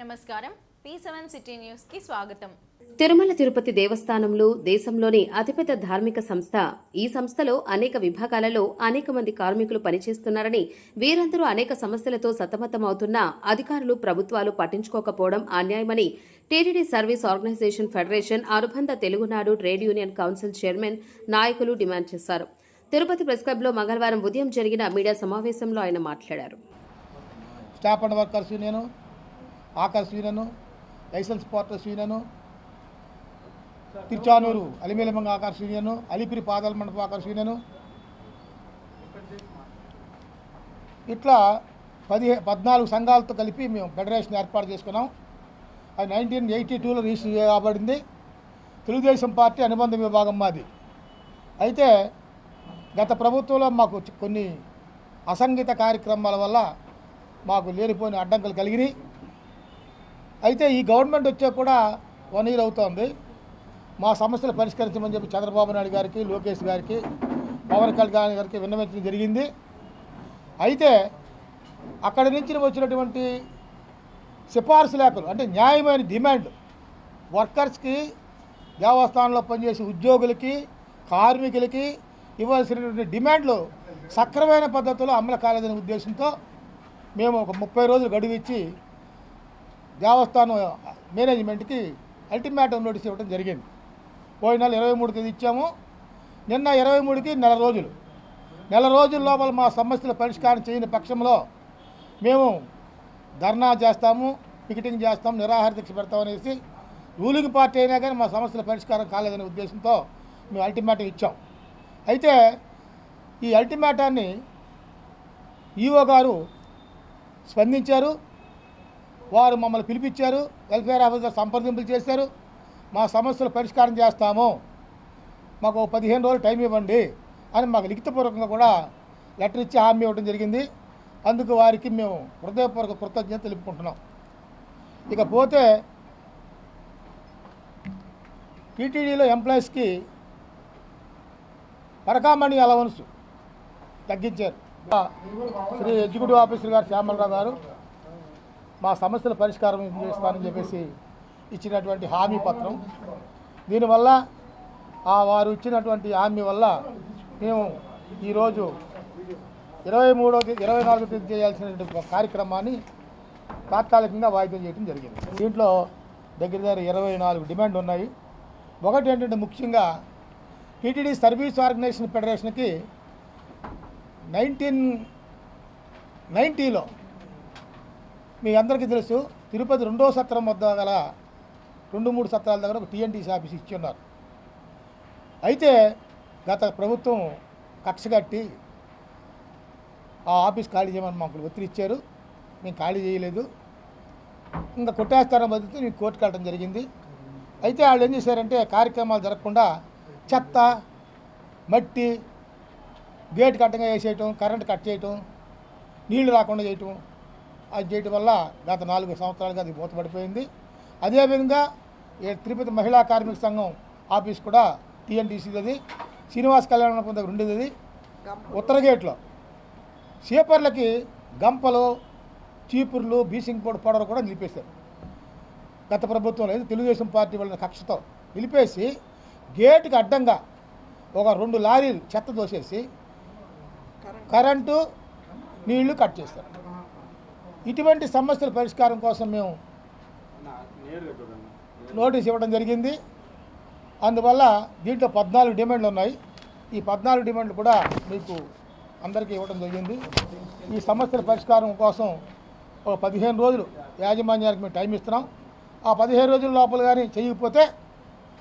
నమస్కారం. P seven city న్యూస్కి స్వాగతం. తిరుమల తిరుపతి దేవస్థానంలో దేశంలోని అతిపెద్ద ధార్మిక సంస్థ. ఈ సంస్థలో అనేక విభాగాలలో అనేక మంది కార్మికులు పనిచేస్తున్నారని వీరందరూ అనేక సమస్యలతో సతమతమవుతున్నా అధికారులు ప్రభుత్వాలు పట్టించుకోకపోవడం అన్యాయమని టీటీడీ సర్వీస్ ఆర్గనైజేషన్ ఫెడరేషన్ అనుబంధ Telugunadu trade union council chairman నాయకులు డిమాండ్ చేశారు. తిరుపతి ప్రెస్ క్లబ్లో మంగళవారం ఉదయం జరిగిన మీడియా సమావేశంలో ఆయన మాట్లాడారు. Staff and workers union hawkers union licence porters union Tiruchanur Alamelumanga hawkers Alipiri పాదాల మండపం ఆకర్ష్ ఇట్లా పదిహే పద్నాలుగు సంఘాలతో కలిపి మేము ఫెడరేషన్ ఏర్పాటు చేసుకున్నాం. అది నైన్టీన్ ఎయిటీ టూలో రిజిస్టర్ చేయబడింది. తెలుగుదేశం పార్టీ అనుబంధ విభాగం మాది. అయితే గత ప్రభుత్వంలో మాకు కొన్ని అసంఘిత కార్యక్రమాల వల్ల మాకు లేనిపోయిన అడ్డంకులు కలిగినాయి. అయితే ఈ గవర్నమెంట్ వచ్చే కూడా వన్ ఇయర్ అవుతోంది. మా సమస్యలు పరిష్కరించమని చెప్పి చంద్రబాబు నాయుడు గారికి లోకేష్ గారికి పవన్ కళ్యాణ్ గారికి విన్నవించడం జరిగింది. అయితే అక్కడి నుంచి వచ్చినటువంటి సిఫార్సు లేఖలు అంటే న్యాయమైన డిమాండ్ వర్కర్స్కి దేవస్థానంలో పనిచేసే ఉద్యోగులకి కార్మికులకి ఇవ్వాల్సినటువంటి డిమాండ్లు సక్రమైన పద్ధతిలో అమలు కాలేదనే ఉద్దేశంతో మేము ఒక ముప్పై రోజులు గడువిచ్చి దేవస్థానం మేనేజ్మెంట్కి అల్టిమేటం నోటీస్ ఇవ్వడం జరిగింది. పోయిన నెల ఇరవై మూడు తేదీ ఇచ్చాము. నిన్న ఇరవై మూడుకి నెల రోజులు. నెల రోజుల లోపల మా సమస్యల పరిష్కారం చేయని పక్షంలో మేము ధర్నా చేస్తాము పికెటింగ్ చేస్తాము నిరాహార దీక్ష పెడతాం అనేసి రూలింగ్ పార్టీ అయినా కానీ మా సమస్యల పరిష్కారం కాలేదనే ఉద్దేశంతో మేము అల్టిమేటం ఇచ్చాం. అయితే ఈ అల్టిమేటాన్ని ఈఓ గారు స్పందించారు. వారు మమ్మల్ని పిలిపించారు వెల్ఫేర్ ఆఫీసర్ సంప్రదింపులు చేశారు. మా సమస్యలు పరిష్కారం చేస్తాము. మాకు పదిహేను రోజులు టైం ఇవ్వండి అని మాకు లిఖితపూర్వకంగా కూడా లెటర్ ఇచ్చి హామీ ఇవ్వడం జరిగింది. అందుకు వారికి మేము హృదయపూర్వక కృతజ్ఞత తెలుపుకుంటున్నాం. ఇకపోతే టీటీడీలో ఎంప్లాయీస్కి పరకామణి అలవన్స్ తగ్గించారు. శ్రీ ఎగ్జిక్యూటివ్ ఆఫీసర్ గారు శ్యామలరావు గారు మా సమస్యల పరిష్కారం చేస్తానని చెప్పేసి ఇచ్చినటువంటి హామీ పత్రం. దీనివల్ల ఆ వారు ఇచ్చినటువంటి హామీ వల్ల మేము ఈరోజు ఇరవై మూడో ఇరవై నాలుగో తేదీ చేయాల్సినటువంటి ఒక కార్యక్రమాన్ని తాత్కాలికంగా వాయిదా చేయడం జరిగింది. దీంట్లో దగ్గర దగ్గర ఇరవై నాలుగు డిమాండ్ ఉన్నాయి. ఒకటి ఏంటంటే ముఖ్యంగా టీటీడీ సర్వీస్ ఆర్గనైజేషన్ ఫెడరేషన్కి నైన్టీన్ నైంటీలో మీ అందరికీ తెలుసు తిరుపతి రెండో సత్రం వద్ద గల రెండు మూడు సత్రాల దగ్గర ఒక టీఎన్టీసీ ఆఫీస్ ఇచ్చి ఉన్నారు. అయితే గత ప్రభుత్వం కక్ష కట్టి ఆ ఆఫీస్ ఖాళీ చేయమని మాకు ఒత్తిడి ఇచ్చారు. మేము ఖాళీ చేయలేదు. ఇంకా కొట్టేస్తారని బదిలితే మేము కోర్టుకు వెళ్ళడం జరిగింది. అయితే వాళ్ళు ఏం చేశారంటే కార్యక్రమాలు జరగకుండా చెత్త మట్టి గేట్ కట్టంగా వేసేయటం కరెంట్ కట్ చేయటం నీళ్ళు రాకుండా చేయటం అది చేయటం వల్ల గత నాలుగు సంవత్సరాలుగా అది మూతపడిపోయింది. అదేవిధంగా తిరుపతి మహిళా కార్మిక సంఘం ఆఫీస్ కూడా టీఎన్టీసీ అది శ్రీనివాస్ కళ్యాణ మండపం దగ్గర ఉండేది అది. ఉత్తర గేట్లో సీపర్లకి గంపలు చీపుర్లు బీసింగ్ పొడి పౌడర్ కూడా నిలిపేశారు. గత ప్రభుత్వంలో ఇది తెలుగుదేశం పార్టీ వాళ్ళ కక్షతో నిలిపేసి గేటుకి అడ్డంగా ఒక రెండు లారీలు చెత్త దోసేసి కరెంటు. నీళ్ళు కట్ చేస్తారు ఇటువంటి సమస్యల పరిష్కారం కోసం మేము నోటీస్ ఇవ్వడం జరిగింది. అందువల్ల దీంట్లో పద్నాలుగు డిమాండ్లు ఉన్నాయి. ఈ పద్నాలుగు డిమాండ్లు కూడా మీకు అందరికీ ఇవ్వడం జరిగింది. ఈ సమస్యల పరిష్కారం కోసం ఒక పదిహేను రోజులు యాజమాన్యానికి మేము టైం ఇస్తున్నాం. ఆ పదిహేను రోజుల లోపల కానీ చేయకపోతే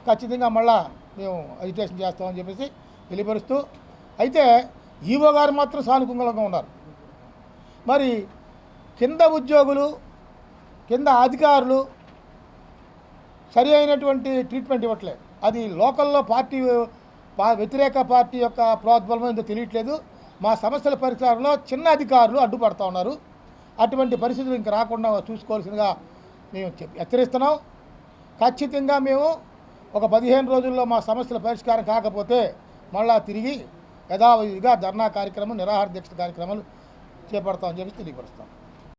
ఖచ్చితంగా మళ్ళా మేము అజిటేషన్ చేస్తామని చెప్పేసి తెలియపరుస్తూ అయితే ఈవో గారు మాత్రం సానుకూలంగా ఉన్నారు. మరి కింద ఉద్యోగులు కింద అధికారులు సరి అయినటువంటి ట్రీట్మెంట్ ఇవ్వట్లేదు. అది లోకల్లో పార్టీ వ్యతిరేక పార్టీ యొక్క ప్రోద్బలం ఏందో తెలియట్లేదు. మా సమస్యల పరిష్కారంలో చిన్న అధికారులు అడ్డుపడుతూ ఉన్నారు. అటువంటి పరిస్థితులు ఇంకా రాకుండా చూసుకోవాల్సిందిగా మేము చెప్- హెచ్చరిస్తున్నాం. ఖచ్చితంగా మేము ఒక పదిహేను రోజుల్లో మా సమస్యల పరిష్కారం కాకపోతే మళ్ళా తిరిగి యథావిధిగా ధర్నా కార్యక్రమం నిరాహార దీక్ష కార్యక్రమాలు చేపడతామని చెప్పి తెలియపరుస్తాం.